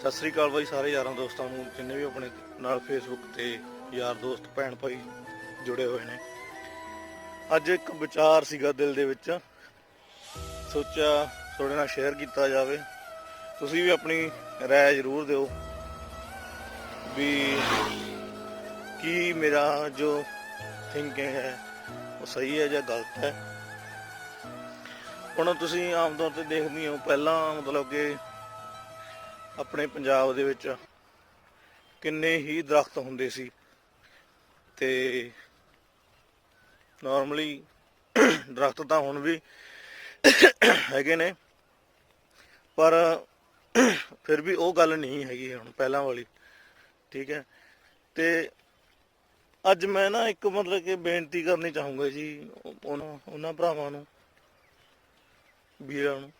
ਸਤਿ ਸ੍ਰੀ ਅਕਾਲ ਬਾਈ ਸਾਰੇ ਯਾਰਾਂ ਦੋਸਤਾਂ ਨੂੰ, ਜਿੰਨੇ ਵੀ ਆਪਣੇ ਨਾਲ ਫੇਸਬੁੱਕ ਤੇ ਯਾਰ ਦੋਸਤ, ਭੈਣ ਭਾਈ ਜੁੜੇ ਹੋਏ ਨੇ। ਅੱਜ ਇੱਕ ਵਿਚਾਰ ਸੀਗਾ ਦਿਲ ਦੇ ਵਿੱਚ। ਸੋਚਿਆ ਤੁਹਾਡੇ ਨਾਲ ਸ਼ੇਅਰ ਕੀਤਾ ਜਾਵੇ। ਤੁਸੀਂ ਵੀ ਆਪਣੀ ਰਾਏ ਜ਼ਰੂਰ ਦਿਓ ਵੀ ਕੀ ਮੇਰਾ ਜੋ ਥਿੰਕਿੰਗ ਹੈ, ਉਹ ਸਹੀ ਹੈ ਜਾਂ ਗਲਤ ਹੈ। ਹੁਣ ਤੁਸੀਂ ਆਮ ਤੌਰ ਤੇ ਦੇਖਦੇ ਹੋ, ਪਹਿਲਾਂ ਮਤਲਬ ਕਿ ਆਪਣੇ ਪੰਜਾਬ ਦੇ ਵਿੱਚ ਕਿੰਨੇ ਹੀ ਦਰਖਤ ਹੁੰਦੇ ਸੀ ਤੇ ਨਾਰਮਲੀ ਦਰਖਤ ਤਾਂ ਹੁਣ ਵੀ ਹੈਗੇ ਨੇ, ਪਰ ਫਿਰ ਵੀ ਉਹ ਗੱਲ ਨਹੀਂ ਹੈਗੀ ਹੁਣ ਪਹਿਲਾਂ ਵਾਲੀ, ਠੀਕ ਹੈ। ਤੇ ਅੱਜ ਮੈਂ ਨਾ ਇੱਕ ਮਤਲਬ ਕਿ ਬੇਨਤੀ ਕਰਨੀ ਚਾਹੂੰਗਾ ਜੀ ਉਹਨਾਂ ਉਹਨਾਂ ਭਰਾਵਾਂ ਨੂੰ, ਵੀਰਾਂ ਨੂੰ